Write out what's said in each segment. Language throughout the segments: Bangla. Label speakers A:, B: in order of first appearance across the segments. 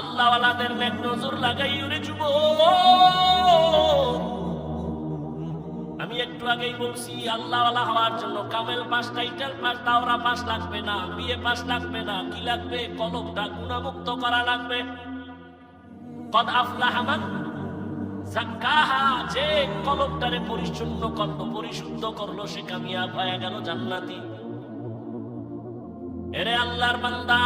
A: আল্লাহওয়ালাদের নেক নজর লাগাই ওরে যুব আমি একটু আগেই বলছি, আল্লাহওয়ালা হওয়ার জন্য কামেল পাস, টাইটেল পাস, দাওরা পাস লাগবে না, বিয়ে পাস লাগবে না, কি লাগবে, কলমটা গুণামুক্ত করা লাগবে। কদ আফলাহা মান জাক্কাহা, যে কলমটারে পরিচ্ছন্ন করল, পরিশুদ্ধ করল, সে কামিয়াব হয়ে গেল জান্নাতি। এরে আল্লাহর বান্দা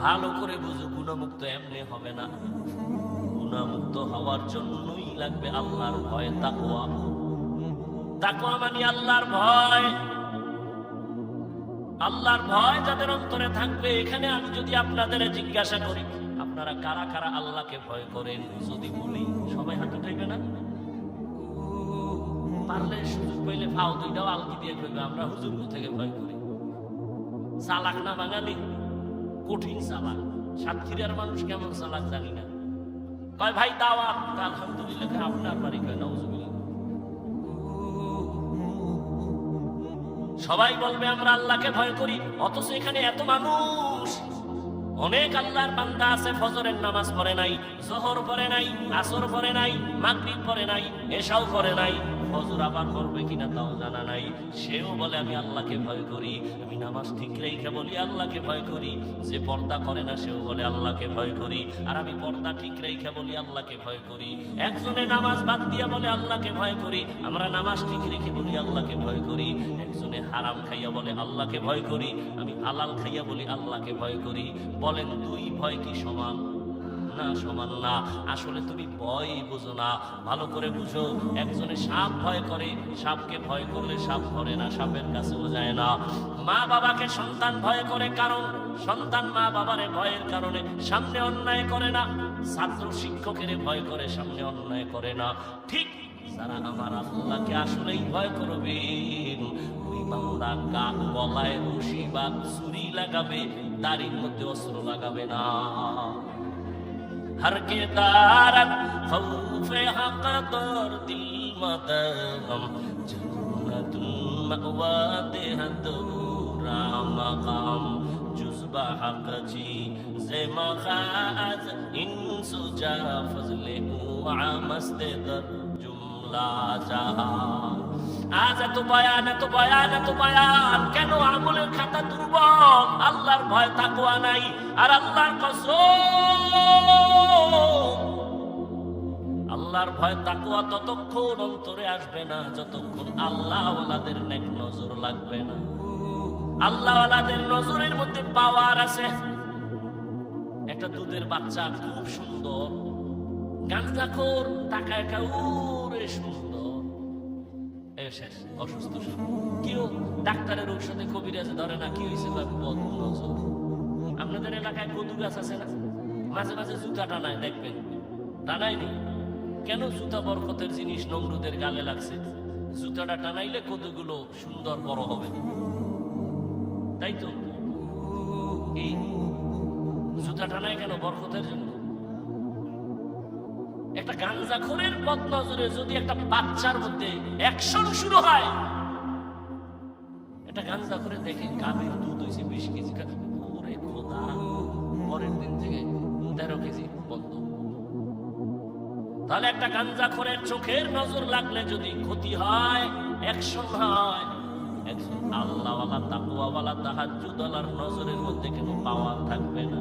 A: ভালো করে বুঝো, গুণমুক্ত এমনি হবে না। গুণামুক্ত হওয়ার জন্যই লাগবে আল্লাহর ভয়, তাকওয়া। তাকওয়া মানে আল্লাহর ভয়। আল্লাহর ভয় যাদের অন্তরে থাকবে, এখানে আমি যদি আপনাদের জিজ্ঞাসা করি, আপনারা কারা কারা আল্লাহকে ভয় করেন, যদি বলি, সবাই হাত উঠাইবে না? পারলে সুযোগ পাইলে ফাও দুইটাও আলকি দিয়ে কইবে আমরা হুজুর থেকে ভয় করি। চালাক না বাঙালি? কঠিন চালাক সাতক্ষীরার মানুষ কেমন চালাক জানি না। কয়, ভাই দাওয়াত আলহামদুলিল্লাহ আপনার বাড়ি কয় নজুবিল্লাহ সবাই বলবে, আমরা আল্লাহকে ভয় করি, অথচ এখানে এত মানুষ। অনেক আল্লাহর বান্দা আছে, ফজরের নামাজ পড়ে নাই, জোহর পড়ে নাই, আসর পড়ে নাই, মাগরিব পড়ে নাই, এশাও পড়ে নাই ফজর আবার করবে কিনা তাও জানা নাই। সেও বলে, আমি আল্লাহকে ভয় করি, আমি নামাজ ঠিক রেখে বলি, আল্লাহকে ভয় করি। যে পর্দা করে না, সেও বলে, আল্লাহকে ভয় করি। আর আমি পর্দা ঠিক রেখে বলি, আল্লাহকে ভয় করি। একজনে নামাজ বাদ দিয়ে বলে, আল্লাহকে ভয় করি। আমরা নামাজ ঠিক রেখে বলি, আল্লাহকে ভয় করি। একজনে হারাম খাইয়া বলে, আল্লাহকে ভয় করি। আমি হালাল খাইয়া বলি, আল্লাহকে ভয় করি। বলেন, দুই ভয় কি সমান? না, সমান না। আসলে তুমি ভয় বুঝো না। ভালো করে বুঝো, একজনে সাপ ভয় করে, সাপকে ভয় করলে সাপ ধরে না, সাপের কাছেও যায় না। মা বাবাকে সন্তান ভয় করে কারণ, সন্তান মা বাবারে ভয়ের কারণে সামনে অন্যায় করে না। ছাত্র শিক্ষকের ভয় করে, সামনে অন্যায় করে না। ঠিক যারা আমার আল্লাহকে আসলেই ভয় করবেন ওই গলায় বা ছুরি লাগাবে, দাড়ির মধ্যে অস্ত্র লাগাবে না। ہر کردار خوف حق دور دل مدام جنت مقوات دورا مقام جزب حق جی زما خاز انس جا فضل او عمست در جملہ جہاں আজ এত বয়ান এত বয়ান এত বয়ান। কেন আমলের খাতা দুর্বল? আল্লাহর ভয় তাকুয়া নাই, আর আল্লাহর কসম। আল্লাহর ভয় তাকুয়া ততক্ষণ অন্তরে আসবে না, যতক্ষণ আল্লাহ ওলাদের নেক নজর লাগবে না। আল্লাহ ওলাদের নজরের মধ্যে পাওয়ার আছে। একটা দুধের বাচ্চা খুব সুন্দর। গাঞ্জাখোর টাকা একা উরে সুন্দর। শেষ, অসুস্থ কেউ ডাক্তারের ঔষধে ধরে না, কি হয়েছে আপনাদের এলাকায় কদু গাছ আছে না? মাঝে মাঝে জুতা টানায়, দেখবেন। কেন জুতা বরকতের জিনিস নমরুদের গালে লাগছে? জুতাটা টানাইলে কদুগুলো সুন্দর বড় হবে। তাই তো? এই জুতা টানায় কেন বরকতের জন্য? একটা গাঞ্জাখোরের পথ নজরে যদি একটা বাচ্চার মধ্যে অ্যাকশন শুরু হয়, একটা গাঞ্জা করে দেখে গাভীর দুধ হয়েছে বিশ কেজি। ওরে খোদা, পরের দিন থেকে তেরো কেজি বন্ধ। তাহলে একটা গাঞ্জা খোরের চোখের নজর লাগলে যদি ক্ষতি হয়, অ্যাকশন হয়, একজন আল্লাহওয়ালা তাকুয়াওয়ালা তাহাজ্জুদালার নজরের মধ্যে কেন পাওয়ার থাকবে না।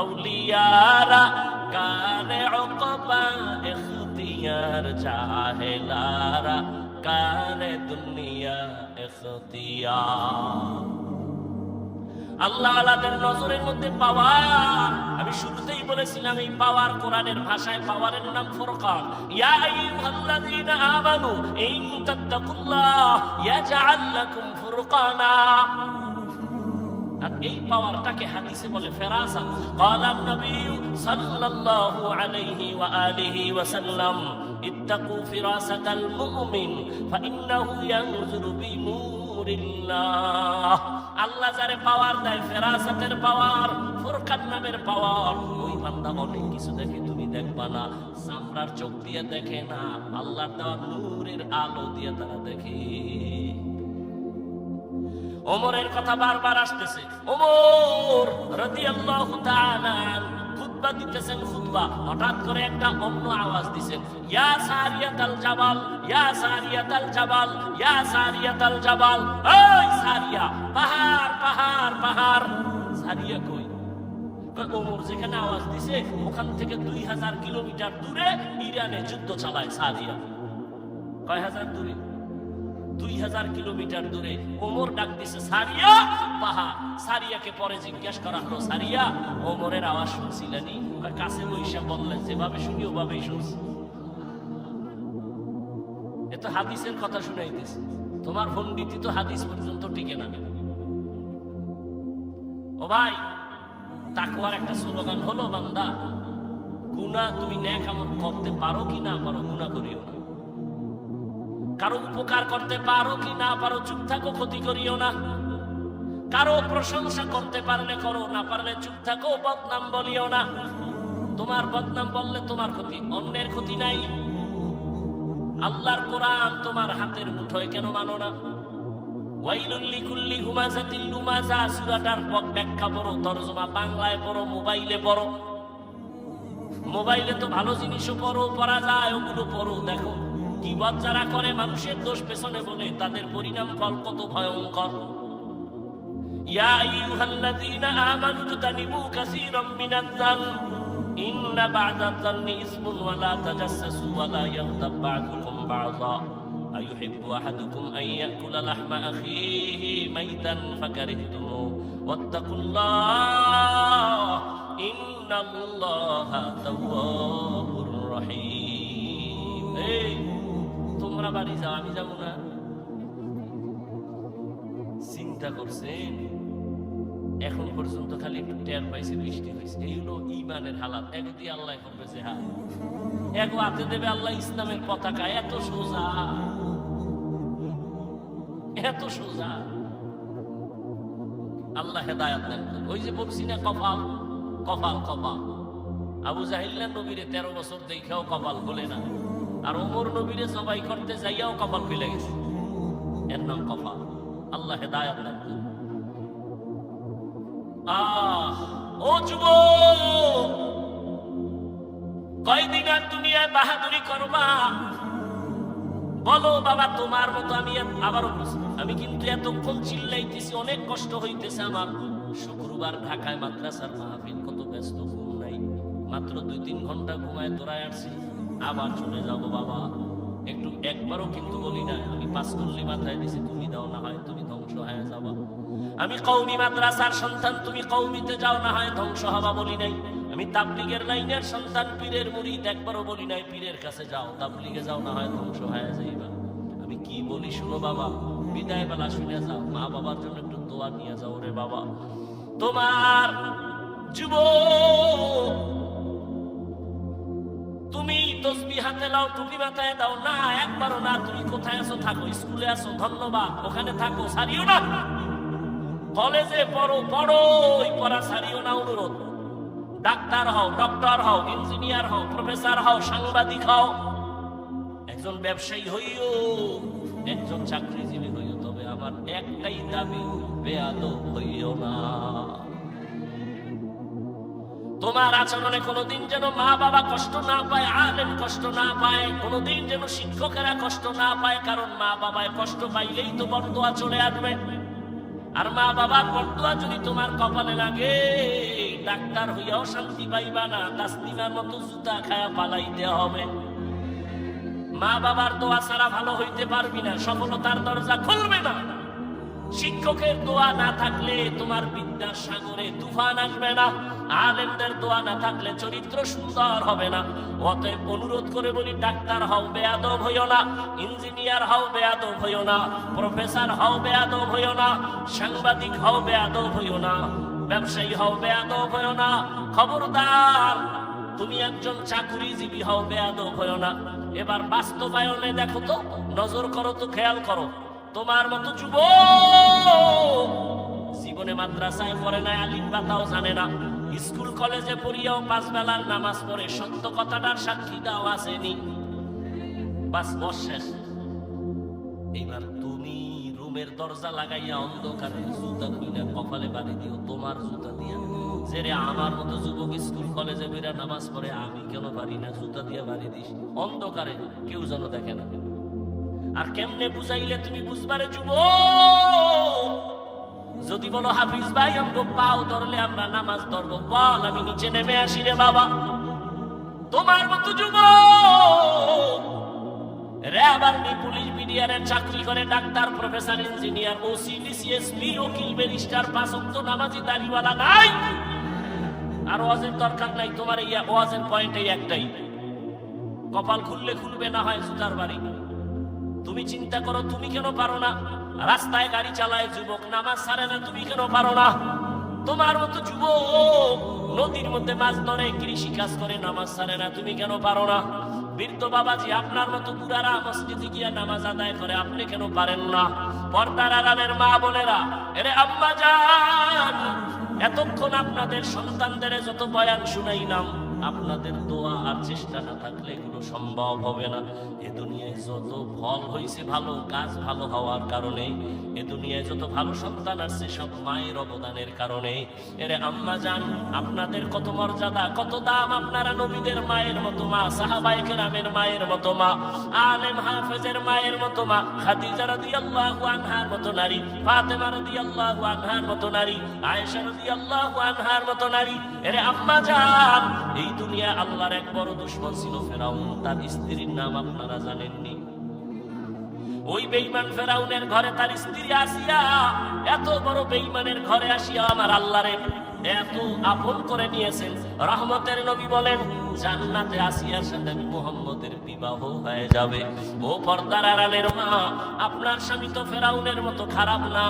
A: আউলিয়ারা কানে অকবা এখতিয়ার জাহেলারা কানে দুনিয়া এখতিয়ার আল্লাহ আলাদের নজরের মধ্যে পাওয়ার। আমি শুরুতেই বলেছিলাম, এই পাওয়ার কোরআনের ভাষায় পাওয়ারের নাম ফুরকান। ইয়া আইয়ুহাল্লাযীনা আমানু, ইন তাত্তাকুল্লাহ, ইয়াজআল লাকুম ফুরকানা। আর এই পাওয়ারটাকে হাদিসে বলে ফেরাসা কালাম নবী সাল্লাল্লাহু আলাইহি ওয়া আলিহি ওয়া সাল্লাম, ইত্তাকু ফিরাসাতাল মুমিন, ফাইন্নাহু ইয়ানজুরু বিনুরিল্লাহ। আল্লাহ যারে পাওয়ার দেয় ফেরাসাতের পাওয়ার, ফুরকান নামের পাওয়ার। ওই বান্দা অনেক কিছু দেখে, তুমি দেখবা না। চামড়ার চোখ দিয়ে দেখে না আল্লাহ দেওয়া নূরের আলো দিয়ে তারা দেখে। ওমরের কথা বারবার আসতেছে। ওমর রাদি রাদিয়াল্লাহু তাআলা খুতবা দিতেছেন, খুতবা। হঠাৎ করে একটা অন্য আওয়াজ দিছেন। ইয়া সারিয়াতাল জাবাল, ইয়া সারিয়াতাল জাবাল, ইয়া সারিয়াতাল জাবাল। ওই সারিয়া, পাহাড় পাহাড় পাহাড়। সারিয়া কই? ওমর যেখানে আওয়াজ দিছে, ওখান থেকে দুই হাজার কিলোমিটার দূরে ইরানে যুদ্ধ চালায় সারিয়া। কয় হাজার দূরে? দুই হাজার কিলোমিটার দূরে ওমর ডাক দিছে, সারিয়া পাহা সারিয়াকে পরে জিজ্ঞাসা করা হলো, সারিয়া, ওমরের আওয়াজ শুনছিলেনি কাছে বৈশা বললেন, যেভাবে শুনি, ওভাবেই শুনছি। এ তো হাদিসের কথা শুনাইতেছে। তোমার পণ্ডিতি তো হাদিস পর্যন্ত টিকে না। ও ভাই তাকুয়ার একটা স্লোগান হলো, বান্দা গুনা তুমি ন্যাক আমল করতে পারো কি না পারো গুনা করিও না। কারও উপকার করতে পারো কি না পারো, চুপ থাকো, ক্ষতি করিও না। কারও প্রশংসা করতে পারলে করো, না পারলে চুপ থাকো, বদনাম বলিও না। তোমার বদনাম বললে তোমার ক্ষতি, অন্যের ক্ষতি নাই। আল্লাহর কোরআন তোমার হাতের মুঠোয় কেন মানো না? ওয়াইলুল লিকুল্লি হুমাজাতিল লুমাজা, সূরাটার ব্যাখ্যা পড়ো, তরজমা বাংলায় পড়ো, মোবাইলে পড়ো। মোবাইলে তো ভালো জিনিসও পড়ো, পড়া যায়, ওগুলো পড়ো, দেখো। কি যারা করে, মানুষের দোষ পেছনে বলে তাদের পরিণাম ফল কত ভয়ঙ্কর। ইয়া আইয়ুহাল্লাযীনা আমানু তানিবু কাসীরাম মিনাজ-যান ইন্না বা'দাজ-যান্নি ইসমুন ওয়া লা তাজাসসাসু ওয়া লা ইয়াগতাব বা'দুকুম আইয়ুহিব্বু আহাদুকুম আন ইয়াকুলা লাহমা আখিহি মাইতান ফাকারিহতুমুহু ওয়াত্তাকুল্লাহ, ইন্নাল্লাহা তাওয়াবুর রহিম। এই বাড়ি যাও, আমি যাব না। চিন্তা করছেন? এখন পর্যন্ত খালি একটু টের পাইছে, বৃষ্টি হয়েছে ইমানের হালাত। এক দিয়ে আল্লাহ করবে যে হা এক হাতে দেবে, আল্লাহ ইসলামের পতাকা। এত সোজা। এত সোজা। আল্লাহ হেদায়াত দেন ওই যে বলছি না কপাল কপাল কপাল। আবু জাহিল্লা নবীরে তেরো বছর দেখেও কপাল খোলে না। আর ওমর নবীরে সবাই করতে যাইয়াও কপাল খুলে গেছে। এর নাম কপাল। আল্লাহ হেদায়াত দেন ও যুব কয়দিন আর দুনিয়ায় বাহাদুরি করবা? বলো, বাবা, তোমার মতো আমি আবারও আমি কিন্তু এতক্ষণ চিল্লাইতেছি, অনেক কষ্ট হইতেছে আমার। শুক্রবার ঢাকায় মাদ্রাসার মাহফিল, কত ব্যস্ত, ঘুম নাই। মাত্র দুই তিন ঘণ্টা ঘুমায় দৌড়ায় আসছি। আবার চলে যাব, বাবা। একটু একবারও কিন্তু বলি না, আমি পাঁচ কল্লি মাথায় দিছি, তুমি দাও, না হয় তুমি ধ্বংস হয়ে যাবা। আমি কৌমি মাদ্রাসার সন্তান, তুমি কৌমিতে যাও, না হয় ধ্বংস হবা বলি নাই। আমি তাবলিগের লাইনের সন্তান, পীরের একবারও বলি নাই, পীরের কাছে যাও, তাবলিগে যাও, না হয় ধ্বংস হয়ে যাইবা। আমি কি বলি শুনো, বাবা বিদায় বেলা শুনে যাও, মা বাবার জন্য একটু দোয়া নিয়ে যাও রে, বাবা। তোমার যুব তুমি তসবি হাতে লাও টুপি মাথায় দাও। না, একবারও না, তুমি কোথায় আছো? থাকো, স্কুলে আছো, ধন্যবাদ। ওখানে থাকো সারিও না। কলেজে পড়ো পড়ো, ওই পড়া সারিও না, অনুরোধ। ডাক্তার হও, ডক্টর হও, ইঞ্জিনিয়ার হও, প্রফেসর হও, সাংবাদিক হও। একজন ব্যবসায়ী হইও, একজন চাকরিজীবী হইও, তবে আমার একটাই দাবি বেয়াদ হইও না। তোমার আচরণে কোনোদিন যেন মা বাবা কষ্ট না পায়, আলেম কষ্ট না পায়, কোনোদিন যেন শিক্ষকেরা কষ্ট না পায়, কারণ মা বাবায় কষ্ট পাইলেই তো বরদোয়া চলে আসবে। আর মা বাবার বরদোয়া যদি তোমার কপালে লাগে, ডাক্তার হইয়াও শান্তি পাইবা না তাসলিমার মতো জুতা খায়া পালাইতে হবে। মা বাবার দোয়া ছাড়া ভালো হইতে পারবি না, সফলতার দরজা খুলবে না। শিক্ষকের দোয়া না থাকলে তোমার বিদ্যার সাগরে তুফান আসবে না। আলেমদের দোয়া না থাকলে চরিত্র সুন্দর হবে না। অতএব অনুরোধ করে বলি, ডাক্তার হও, বেয়াদব হইও না, ইঞ্জিনিয়ার হও, বেয়াদব হইও না, প্রফেসর হও, বেয়াদব হইও না, সাংবাদিক হও, বেয়াদব হইও না, ব্যবসায়ী হও, বেয়াদব হইও না, খবরদার, তুমি একজন চাকুরিজীবী হও, বেয়াদব হইও না। এবার বাস্তবায়নে দেখো তো, নজর করো তো, খেয়াল করো, তোমার মতো যুব জীবনে মাদ্রাসায় পড়ে না আলিম বাতাও জানে না। স্কুল কলেজে পড়িয়াও পাঁচ বেলার নামাজ পড়ে। সত্য কথাটার সাক্ষী দাও আসেনি। বাস, বস শেষ। এইবার তুমি রুমের দরজা লাগাইয়া অন্ধকারে জুতা খুইলা, কপালে বাড়ি দিও, তোমার জুতা দিয়া। যে যে আমার মতো যুবক স্কুল কলেজে বেরা নামাজ পড়ে, আমি কেন পারি না? জুতা দিয়ে বাড়ি দিস। অন্ধকারে কেউ যেন দেখে না। আর কেমনে বুঝাইলে তুমি বুঝবারে যুব যদি বলো হাফিজ ভাই আমগো পাও ধরলে আমরা নামাজ ধরবো। বল, আমি নিচে নেমে আসি রে বাবা। তোমার মতো যুব র্যাব আর্মি পুলিশ, বিডিআরের চাকরি করে doctor, professor, engineer, OC DC SP উকিল, ব্যারিস্টার পাঁচক্ত নামাজি, দাড়িওয়ালা নাই। আর ওয়াজের দরকার নাই, তোমার এই ওয়াজের পয়েন্ট এই একটাই। কপাল খুললে খুলবে, না হয় জুতার বাড়ি। তুমি চিন্তা করো, তুমি কেন পারো না? রাস্তায় গাড়ি চালায় যুবক, নামাজ সারে না, তুমি কেন পারো না? তোমার মতো যুবক নদীর মধ্যে মাছ ধরে, কৃষি কাজ করে, নামাজ সারে না, তুমি কেন পারো না? বৃদ্ধ বাবাজি, আপনার মতো বুড়ারা মসজিদে গিয়া নামাজ আদায় করে, আপনি কেন পারেন না? পর্দার আরামের মা বোনেরা, এরে আম্মা যান এতক্ষণ আপনাদের সন্তানদের যত বয়ান শুনাইলাম আপনাদের দোয়া আর চেষ্টা না থাকলে এগুলো সম্ভব হবে না। এ দুনিয়ায় যত ফল হয়েছে ভালো কাজ ভালো হওয়ার কারণে এ দুনিয়ায় যত ভালো সন্তান আসছে সব মায়ের অবদানের কারণে এরে আম্মা যান আপনাদের কত মর্যাদা, কত দাম আপনারা নবীদের মায়ের মতো মা সাহাবাই কেরামের মায়ের মতো মা, আলেম হাফেজের মায়ের মতো মা, খাদিজা রাদিয়াল্লাহু আনহার মতো নারী, ফাতেমা রাদিয়াল্লাহু আনহার মতো নারী, আয়েশা রাদিয়াল্লাহু আনহার মতো নারী এরে আম্মা যান এই দুনিয়া আল্লাহর এক বড় দুশ্মন ছিল ফেরাউন, তার স্ত্রীর নাম আপনারা জানেননি। ওই বেইমান ফেরাউনের ঘরে তার স্ত্রী আসিয়া, এত বড় বেইমানের ঘরে আসিয়া আমার আল্লাহরে এত আপন করে নিয়েছেন। রহমতের নবী বলেন, জান্নাতে আসিয়ার সাথে মুহাম্মদের বিবাহ হয়ে যাবে। ও পর্দার আড়ালের মা, আপনার স্বামী তো ফেরাউনের মতো খারাপ না।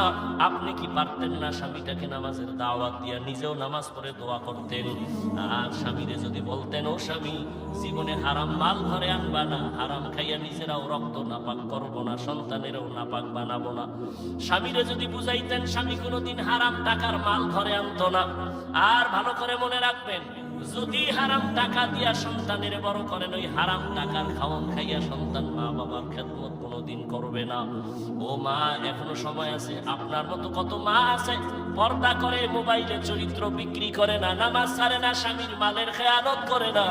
A: আপনি কি পারতেন না স্বামীটাকে নামাজের দাওয়াত দিয়া নিজেও নামাজ পড়ে দোয়া করতেন? আর স্বামীরে যদি বলতেন, ও স্বামী, জীবনে হারাম মাল ঘরে আনবা না, হারাম খাইয়া নিজেরাও রক্ত নাপাক করব না, সন্তানেরও নাপাক বানাবো না। স্বামীরে যদি বুঝাইতেন, স্বামী কোনোদিন হারাম টাকার মাল ঘরে আনতো না। আর ভালো করে মনে রাখবেন যদি হারাম টাকা দিয়া সন্তানের বড় করেন, ওই হারাম টাকার খাওয়ান খাইয়া সন্তান মা বাবার খেদমত কোনোদিন করবে না। ও মা, এখনও সময় আছে, আপনার মতো কত মা আছে, পর্দা করে মোবাইলে চরিত্র বিক্রি করে না, নামাজ ছাড়ে না, স্বামীর মালের খেয়ালত করে না।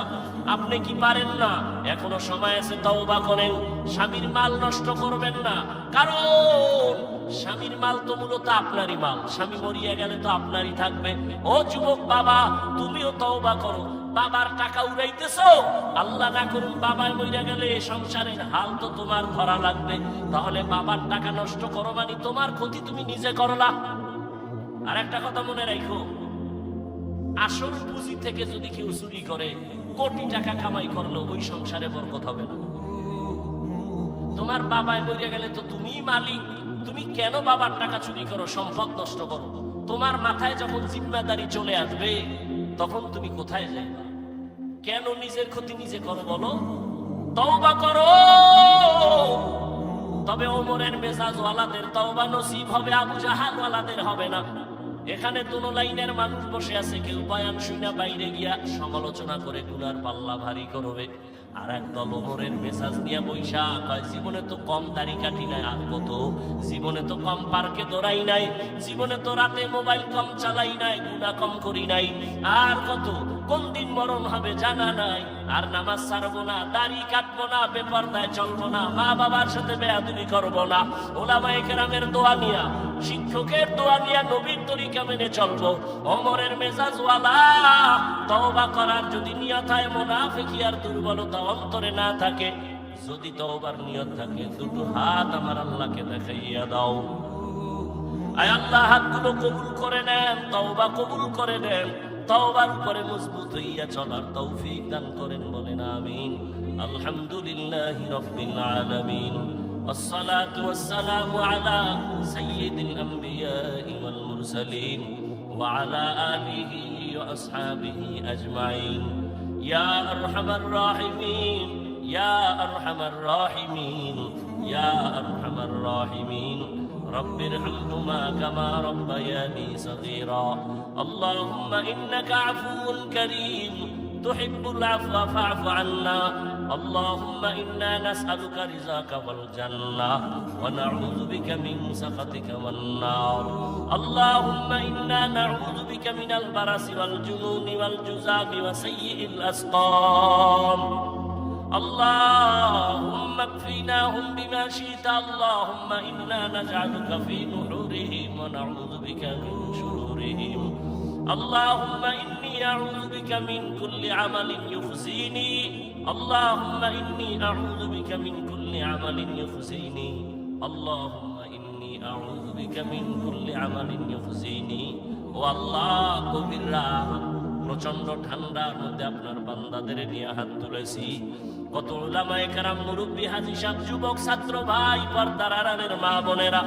A: আপনি কি পারেন না? এখনও সময় আছে, তওবা করেন। স্বামীর মাল নষ্ট করবেন না। কারণ স্বামীর মাল তো মূলত আপনারই মাল। স্বামী মরিয়া গেলে তো আপনারই থাকবে। ও যুবক বাবা, তুমিও তওবা করো। বাবার টাকা উড়াইতেছো? আল্লাহ না করুন বাবা মরিয়া গেলে সংসারের হাল তো তোমার ধরা লাগবে। তাহলে বাবার টাকা নষ্ট করো মানে তোমার ক্ষতি তুমি নিজে করো না। আর একটা কথা মনে রাখো। আসল পুঁজি থেকে যদি কেউ চুরি করে, কোটি টাকা কামাই করল ওই সংসারে বরকত হবে না। তোমার বাবায় মরে গেলে তো তুমিই মালিক। তুমি কেন বাবার টাকা চুরি করো, সম্পদ নষ্ট করো? তোমার মাথায় যখন জিম্মাদারি চলে আসবে, তখন তুমি কোথায় যাইবা? কেন নিজের ক্ষতি নিজে করো বলো? তওবা করো! তবে ওমরের মেজাজ ওয়ালাদের তওবা নসিব হবে, আবু জাহাল ওয়ালাদের হবে না। এখানে দুনো লাইনের মানুষ বসে আছে, কেউ বয়ান শুনা বাইরে গিয়া সমালোচনা করে, গুনার পাল্লা ভারী করবে। আর এক দল মেসাজ নিয়ে বৈশা কয়, জীবনে তো কম দাড়ি কাটি নাই আর কত? জীবনে তো কম পার্কে দৌড়াই নাই, জীবনে তো রাতে মোবাইল কম চালাই নাই গুণা কম করি নাই, আর কত? কোন দিন মরণ হবে জানা নাই। আর নামাজ ছাড়বো না, দাড়ি কাটবো না, বেপরদায় চলবো না, মা বাবার সাথে বেয়াদুবি করব না। ওলামায়ে কেরামের দোয়া নিয়া, শিক্ষকের দোয়া নিয়া নবীর তরিকা মেনে চলবো। অমরের মেজাজ ওয়ালা, তওবা করার যদি নিয়ত হয়, মোনাফিকি আর দুর্বলতা অন্তরে না থাকে, যদি তওবার নিয়ত থাকে, দুটো হাত আমার আল্লাহকে দেখাইয়া দাও। আয় আল্লাহ, হাতগুলো কবুল করে নেন, তওবা কবুল করে নেন। তওবার উপরে মজবুত হইয়া চলার তৌফিক দান করেন বলেন আমিন আলহামদুলিল্লাহি রাব্বিল আলামিন والصلاة والسلام على سيد الأنبياء والمرسلين وعلى آله وأصحابه أجمعين يا أرحم الراحمين يا أرحم الراحمين يا أرحم الراحمين رب ارحمهما كما ربياني صغيرا. اللهم إنك عفو كريم. تحب العفو فاعف عنا. اللهم إنا نسألك رزاك والجنة. ونعوذ بك من سخطك والنار. اللهم إنا نعوذ بك من البرس والجنون والجزام وسيء الأسقام. اللهم اكفيناهم بما شئت اللهم إنا نجعلك في نحورهم ونعوذ بك من شرورهم اللهم إني أعوذ بك من كل عمل يخزيني اللهم إني أعوذ بك من كل عمل يخزيني اللهم إني أعوذ بك من كل عمل يخزيني والله গভীর রাত প্রচন্ড ঠান্ডার মধ্যে আপনার বান্দাদের নিয়ে হাত তুলেছি কত ওলামায়ে কেরাম মুরব্বী হাজি সাহেব, যুবক, ছাত্র, ভাই, পর্দার আড়ালের মা বোনেরা।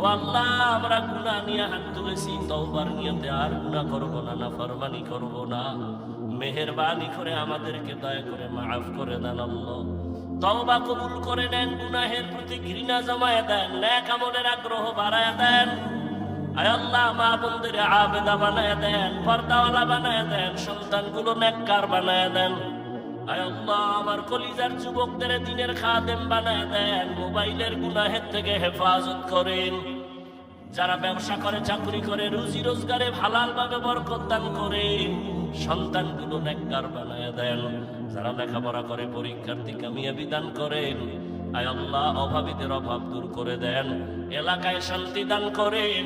A: ও আল্লাহ, আমরা গুনাহ নিয়ে হাত তুলেছি, তওবার নিয়তে আর গুনাহ করব না না ফরমানি করব না। মেহেরবানি করে আমাদেরকে দয়া করে মাফ করে দেন আল্লাহ। তওবা কবুল করে নেন, গুনাহের প্রতি ঘৃণা জমায় দেন, ন্যাক আমলের আগ্রহ বাড়ায় দেন। আয় আল্লাহ, মা বন্ধুরে আবেদা বানায় দেন, পর্দাওয়ালা বানায় দেন, সন্তানগুলো নেককার বানায় দেন। আমার কলিজার যুবকদের দিনের খাদেম বানায় দেন, মোবাইলের গুনাহের থেকে হেফাজত করেন। যারা ব্যবসা করে, চাকরি করে, রুজি রোজগারে হালাল ভাবে বরকত দান করেন, সন্তানগুলো নেককার বানায় দেন। যারা লেখাপড়া করে পরীক্ষার্থী কামিয়াবি দান করেন, আয় আল্লাহ, অভাবীদের অভাব দূর করে দেন। এলাকায় শান্তি দান করেন,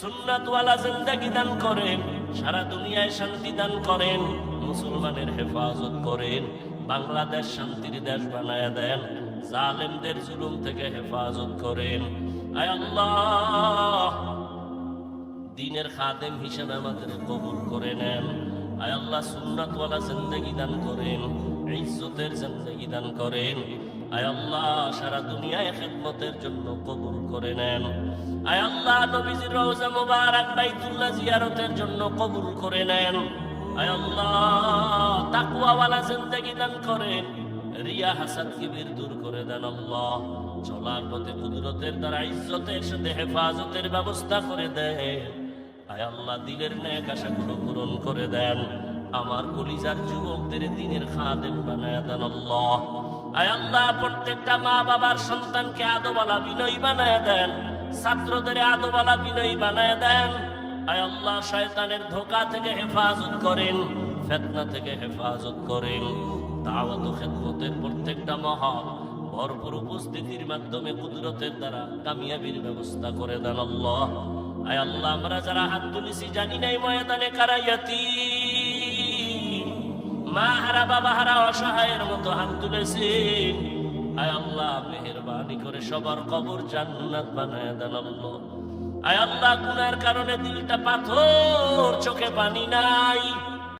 A: সুন্নাতওয়ালা জিন্দাগি দান করেন। সারা দুনিয়ায় শান্তি দান করেন, মুসলমানের হেফাজত করেন, বাংলাদেশ শান্তির দেশ বানায় দেন, জালেমদের জুলুম থেকে হেফাজত করেন। দিনের খাদেম হিসেবে আমাদের কবুল করে নেন। আয় আল্লাহ, সুন্নাতওয়ালা জিন্দেগি দান করেন, ইজ্জতের জিন্দেগি দান করেন। আয় আল্লাহ, সারা দুনিয়ায় খেদমতের জন্য কবুল করে নেন। আয় আল্লাহ, নবীজির রওজা মুবারক বাইতুল্লাহ জিয়ারতের জন্য কবুল করে নেন। আয় আল্লাহ, তাকওয়াওয়ালা জিন্দেগি দান করেন। রিয়া হাসাদ কিবির দূর করে দেন আল্লাহ। চলার পথে কুদরতের দ্বারা ইজ্জতের সাথে হেফাজতের ব্যবস্থা করে দেন। আয় আল্লাহ, দিলের ন্যাক আশাগুলো পূরণ করে দেন। আমার কলিজার যুবকদের দিনের খাদেম বানায় দেন আল্লাহ। আল্লাহ, প্রত্যেকটা মা বাবার সন্তানকে আদোবালা বিনয়ী বানায় দেন। ছাত্রদের আদোবালা বিনয়ী বানায় দেন। আল্লাহ, শয়তানের ধোকা থেকে হেফাজত করেন, ফেতনা থেকে হেফাজত করেন। দাওয়াত খেদমতের প্রত্যেকটা মহা ভরপুর উপস্থিতির মাধ্যমে কুদরতের দ্বারা কামিয়াবির ব্যবস্থা করে দেন আল্লাহ। আয় আল্লাহ, আমরা যারা হাত তুলেছি জানি নাই ময়দানে কারাইয়াতি মা হারা, বাবা হারা অসহায়ের মতো হাত তুলেছি। আয় আল্লাহ, মেহরবানি করে সবার কবর জান্নাত বানায় দেন আল্লাহ। আয় আল্লাহ, গুনার কারণে দিলটা পাথর, চোখে পানি নাই।